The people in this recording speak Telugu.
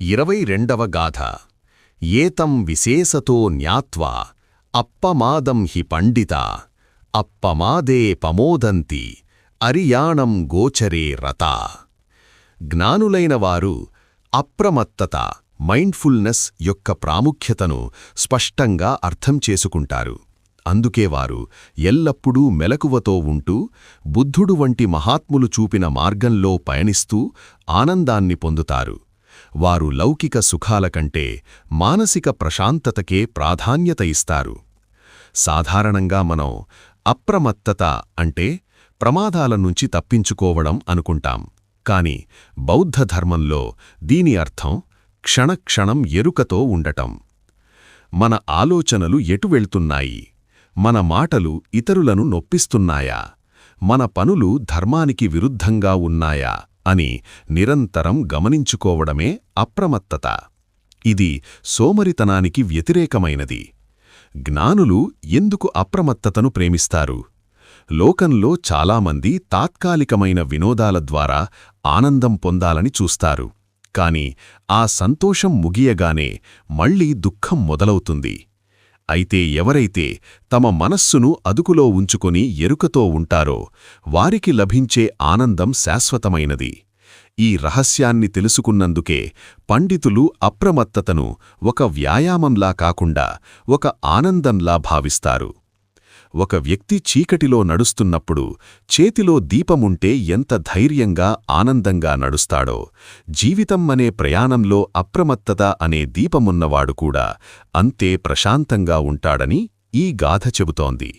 ఇరవై రెండవ గాథ. ఏతం విశేషతో జ్ఞాత్వా అప్పమాదం హి పండిత అప్పమాదే పమోదంతి అరియాణం గోచరే రత. జ్ఞానులైన వారు అప్రమత్తత మైండ్ఫుల్నెస్ యొక్క ప్రాముఖ్యతను స్పష్టంగా అర్థం చేసుకుంటారు. అందుకే వారు ఎల్లప్పుడూ మెలకువతో ఉంటూ బుద్ధుడు వంటి మహాత్ములు చూపిన మార్గంలో పయనిస్తూ ఆనందాన్ని పొందుతారు. వారు లౌకిక సుఖాల కంటే మానసిక ప్రశాంతతకే ప్రాధాన్యత ఇస్తారు. సాధారణంగా మనం అప్రమత్తత అంటే ప్రమాదాల నుంచి తప్పించుకోవడం అనుకుంటాం. కాని బౌద్ధ ధర్మంలో దీని అర్థం క్షణక్షణం ఎరుకతో ఉండటం. మన ఆలోచనలు ఎటు వెళ్తున్నాయి? మన మాటలు ఇతరులను నొప్పిస్తున్నాయా? మన పనులు ధర్మానికి విరుద్ధంగా ఉన్నాయా? అని నిరంతరం గమనించుకోవడమే అప్రమత్తత. ఇది సోమరితనానికి వ్యతిరేకమైనది. జ్ఞానులు ఎందుకు అప్రమత్తతను ప్రేమిస్తారు? లోకంలో చాలామంది తాత్కాలికమైన వినోదాల ద్వారా ఆనందం పొందాలని చూస్తారు. కాని ఆ సంతోషం ముగియగానే మళ్ళీ దుఃఖం మొదలవుతుంది. అయితే ఎవరైతే తమ మనస్సును అదుకులో ఉంచుకొని ఎరుకతో ఉంటారో వారికి లభించే ఆనందం శాశ్వతమైనది. ఈ రహస్యాన్ని తెలుసుకున్నందుకే పండితులు అప్రమత్తతను ఒక వ్యాయామంలా కాకుండా ఒక ఆనందంలా భావిస్తారు. ఒక వ్యక్తి చీకటిలో నడుస్తున్నప్పుడు చేతిలో దీపముంటే ఎంత ధైర్యంగా ఆనందంగా నడుస్తాడో జీవితం అనే ప్రయాణంలో అప్రమత్తత అనే దీపమున్నవాడు కూడా అంతే ప్రశాంతంగా ఉంటాడని ఈ గాథ చెబుతోంది.